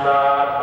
Uh...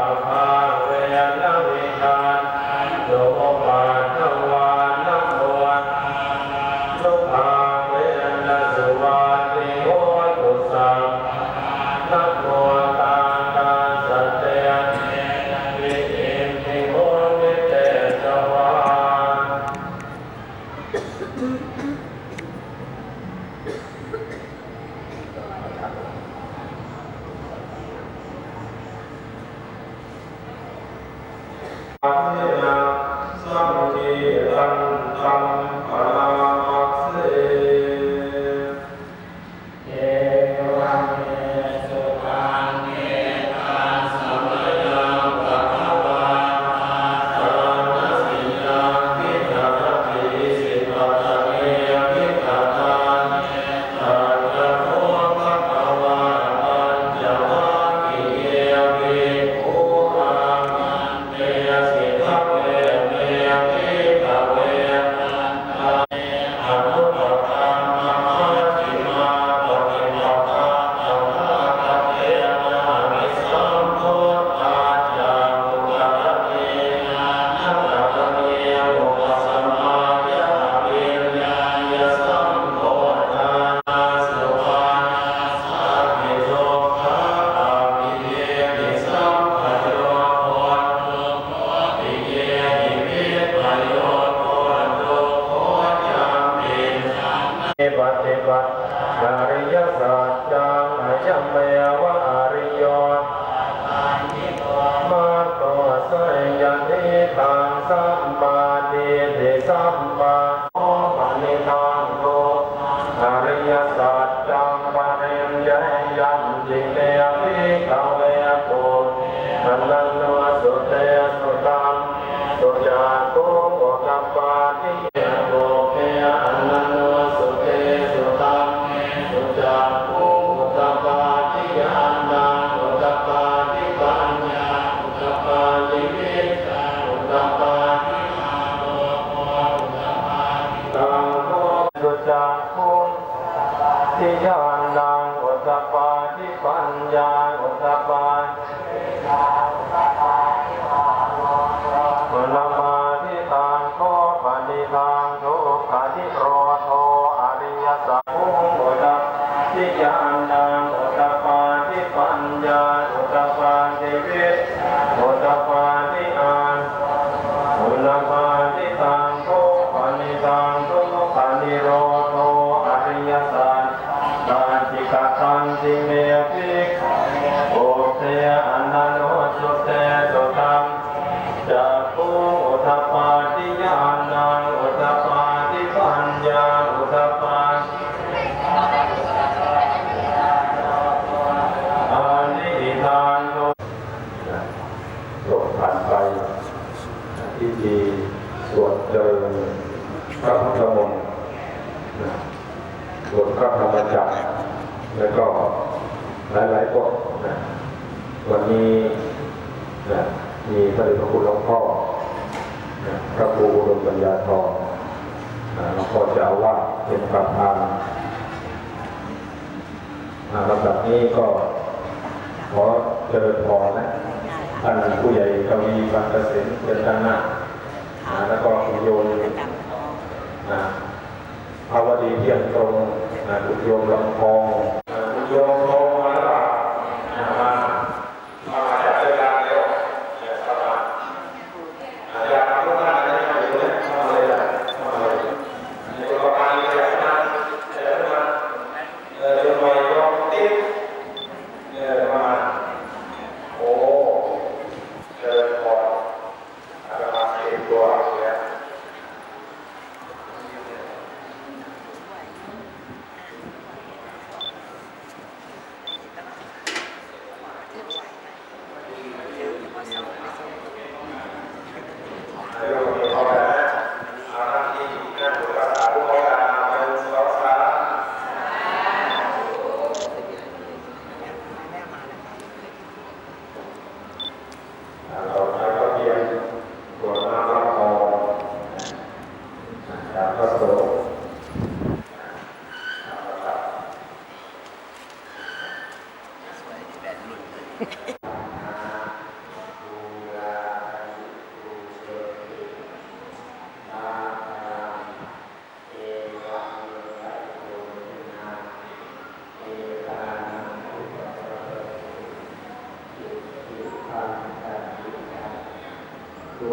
สัมมา ผ่านไปพิธีสวดเดินพระพุทธมนต์สวดพระธรรมจักรแล้วก็หลายๆบทวันนี้มีพระเดชพระคุณหลวงพ่อพระครูอุดมปัญญาทองหลวงพ่อจะว่าเป็นประธานลำดับนี้ก็ขอเจอพอแล้ว บางเกษมเป็นด้านะน้าแล้วก็คุณโยมภาวดีเที่ยงตรงคุณโยนลำพอง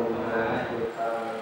cùng hạ diệt thời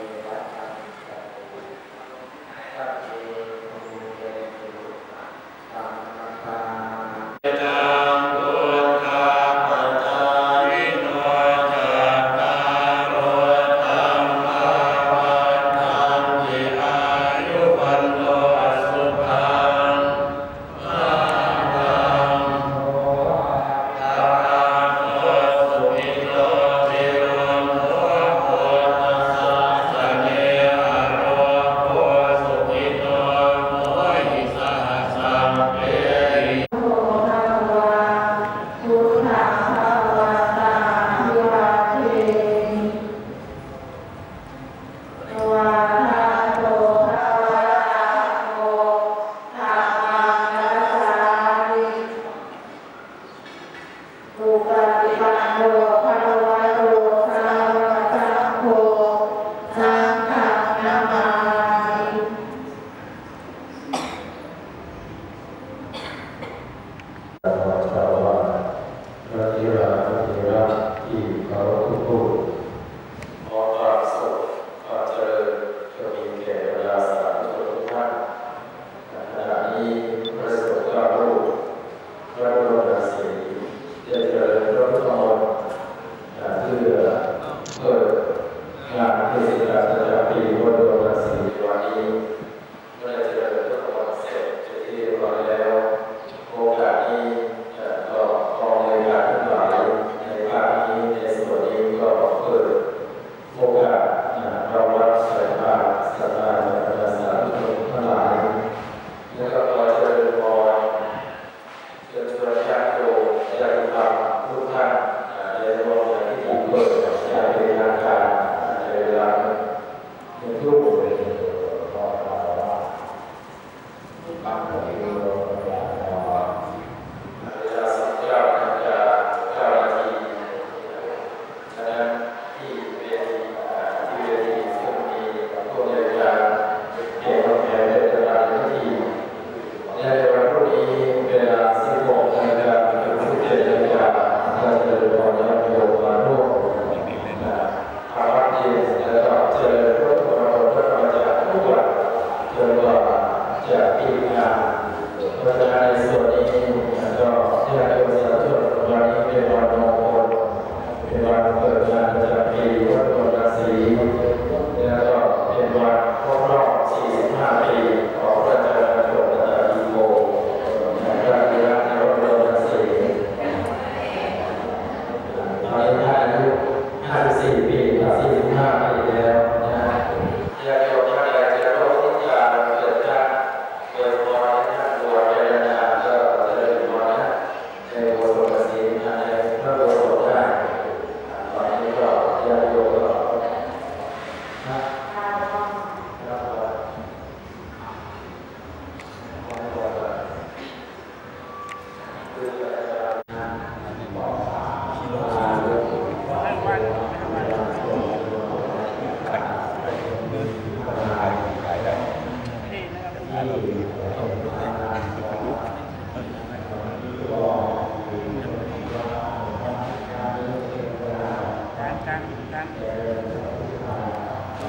การเ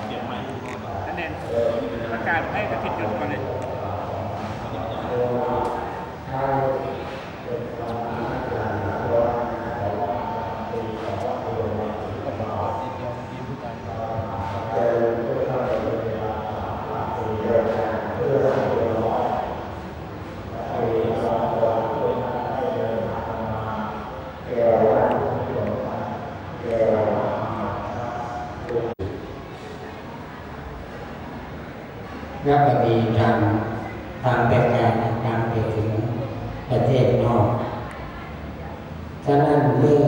ก็นั่นเองประกาศให้สถิตหยุดก่อนเลย แล้วก็มีทางทางแปลกๆทางไปถึงประเทศนอกฉะนั้นเมื่อ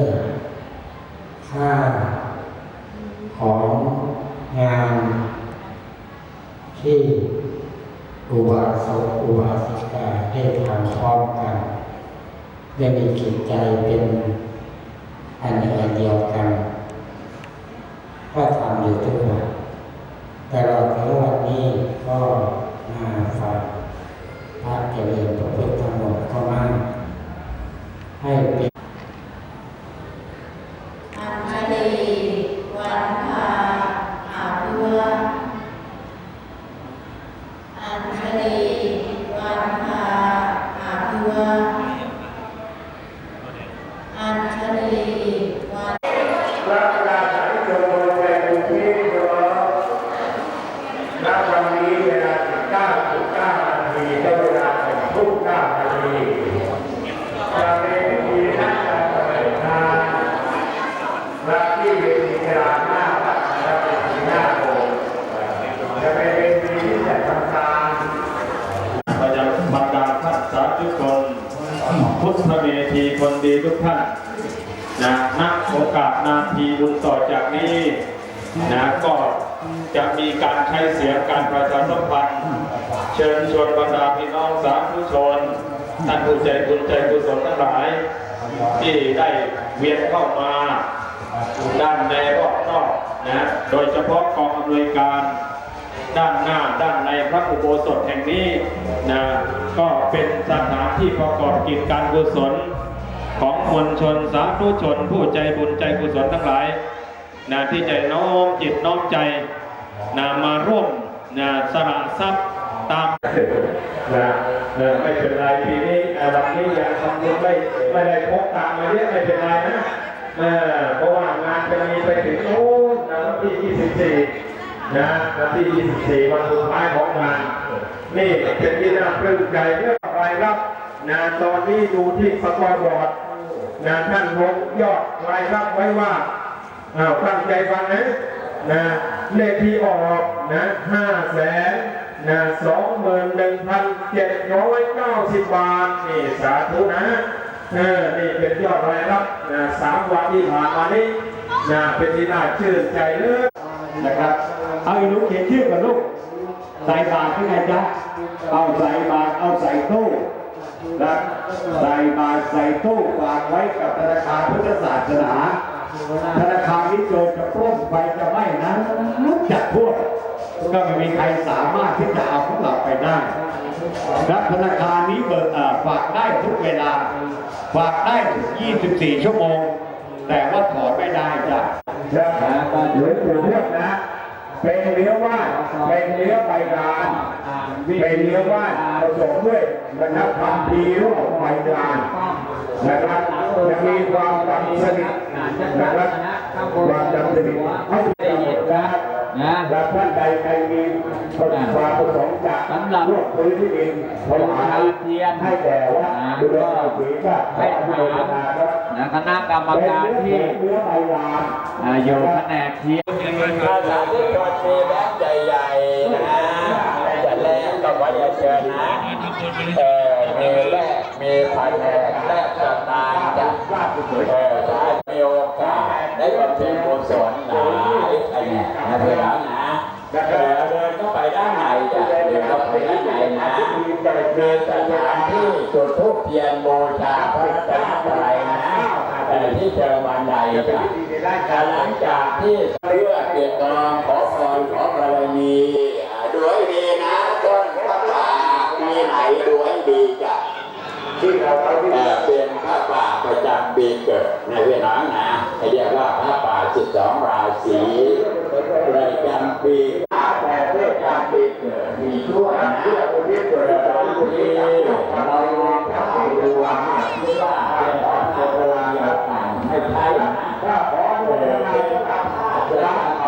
ค่าของงานที่อุบาสกอุบาสิกาได้ทำพร้อมกันได้มีจิตใจเป็นอันเดียวกัน ก็ทำอยู่ทุกวัน พุทธเมธีคนดีทุกท่านนะนัณโอกาสนาทีบุญต่อจากนี้นะก็จะมีการใช้เสียงการประชาสัมพันธ์เชิญชวนบรรดาพี่น้องสาธุชนท่านผู้ใจบุญใจกุศลทั้งหลาย ที่ได้เวียนเข้ามาด้านในรอบนอกนะโดยเฉพาะกองอำนวยการ ด้านหน้าด้านในพระอุโบสถแห่งนี้นะก็เป็นสถานที่ประกอบกิจการกุศลของมวลชนสาธุชน ผู้ใจบุญใจกุศลทั้งหลายนะที่ใจน้อมจิตน้อมใจนะมาร่วมนะสละทรัพย์ตามนะนะไม่เป็นไรปีนี้วันนี้ยังทำบุญไม่ไม่ได้พกตังมาเยอะไม่เป็นไรนะเออเพราะว่างานจะมีไปถึงโน้นนะวันที่ 24 นะวันที่ 24 วันสุดท้ายของงานนี่เป็นที่น่าปลื้มใจเรื่องรายรับนะตอนนี้ดูที่สกอร์บอร์ดนะท่านลงยอดรายรับไว้ว่าอ้าวตั้งใจฟังนะนะเลขที่ออกนะห้าแสนนะสองหมื่นหนึ่งพันเจ็ดร้อยเก้าสิบบาทนี่สาธุนะเออนี่เป็นยอดรายรับนะสามวันที่ผ่านมานี้นะเป็นที่น่าชื่นใจเลย นะครับ เอาอีลูกเขียนชื่อกับลูก ใส่บาตรที่ไหนจ๊ะ เอาใส่บาตรเอาใส่ตู้นะใส่บาตรใส่ตู้ฝากไว้กับธนาคารพุทธศาสนา ธนาคารนี้โจรจะปล้นไปจะไม่นะจัดพวก ก็ไม่มีใครสามารถที่จะเอาของเราไปได้และธนาคารนี้เบิกฝากได้ทุกเวลา ฝากได้24 ชั่วโมง แต่ว่าถอนไม่ได้จ้ะนะหลวงปู่ทวดนะ เป็นเลี้ยวว่านเป็นเลี้ยวใบลาน เป็นเลี้ยวว่านผสมด้วยนะครับคำพีรูปใบลานนะครับจะมีความดำสนิทนะครับความดำสนิทให้ได้ยินนะครับ นะและท่านใดใครมีความประสงค์จะสำหรับรวบพื้นที่ดินถวายเทียนให้แด่ว่าดูแลศีลก็ให้ให้ถามทานนะครับนะคณะกรรมการที่เป็นเนื้อใบลานอ่าอยู่แผนกเทียนอาสาที่ชนมีแบงค์ใหญ่ๆนะจะแลกก็ขออย่าเชิญนะเออมีแลก มีพันแลกแลกสตางค์จ้ะเออถ้มีโอกาสได้บำเพ็ญกุศลหลายอันเนี้ยนะเพื่อนนะเออเดินเข้าไปด้านในจ้ะเดินเข้าไปด้านในนะมีสถานที่จุดธูปเทียนบูชาพระรัตนตรัยนะแต่ที่เจอบันไดจ้ะแต่หลังจากที่เลือกเกียรติองขอพรขอบารมีดูให้ดีนะต้นพระป่าปีไหนดูให้ดีจ้ะ ที่เราเป็นพระป่าประจำปีเกิดในเวลานามนะเรียกว่าพระป่าสิบสองราศีประจำปีแต่เรื่อการปีเกิดมีทั่วนะเรื่องที่เกิดเรดีเราลทำดวงที่ว่าเป็นของโบราณต่างไม่ใช่ถ้าขอโบราณจะ